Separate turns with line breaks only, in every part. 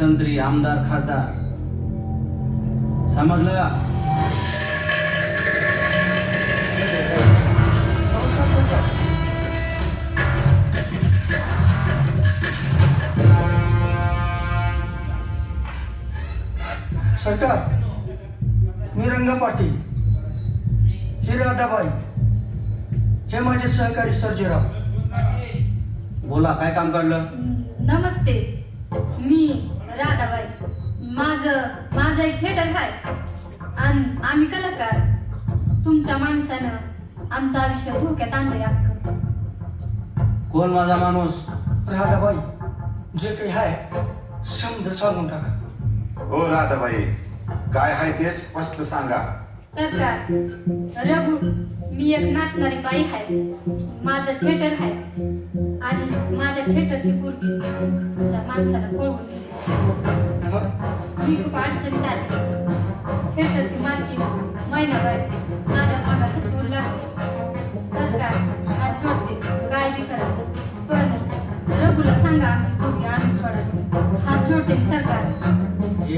संत्री आमदार खासदार. समजलं
सरकार मी रंगा पाटील. ही राधाबाई. हे माझे सहकारी सर्जेराव.
बोला काय काम काढलं?
नमस्ते. मी माझं एक थिएटर आहे. आणि आम्ही कलाकार. तुमच्या माणसानं आमचं आयुष्य धोक्यात आणलंय
कोण माझा माणूस?
राधाबाई जे काही आहे समज सांगून टाका.
हो राधाबाई. काय आहे ते स्पष्ट सांगा.
सरकार रघु मी एक नाचणारी बाई आहे. माझं थिएटर आहे. आणि माझ्या थिएटरची पूर्वी तुमच्या माणसाला पळवून नेली. मी खूप अडचणीत आले थिएटरची मालकी महिनाभर माझ्या भागात दूर लागली सरकार आज जोडते काय बी करा. पण रघुला सांगा आमची पूर्वी आणून सोडा हात जोडते मी सरकार.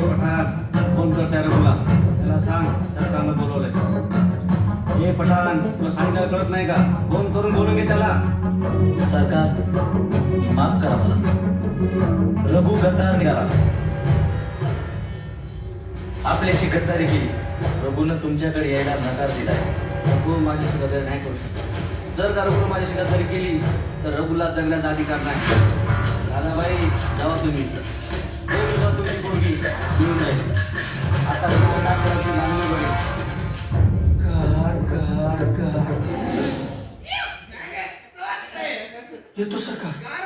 पठाण फोन कर त्या रघुला. त्याला सांग सरकारनं बोलवलंय. हे पठाण तुला सांगायला कळत नाही का? फोन करून बोलून घे त्याला.
सरकार माफ करा मला. रघु गद्दार निघाला. आपल्याशी गद्दारी केली. प्रभूनं तुमच्याकडे यायला नकार दिला
प्रभू माझ्याशी गद्दारी नाही करू शकत. जर का रघू माझ्याशी गद्दारी केली तर रघुला जगण्याचा अधिकार नाही. दादाबाई जावा तुम्ही. दोन पोरगी मिळून जाईल आता येतो सरकार.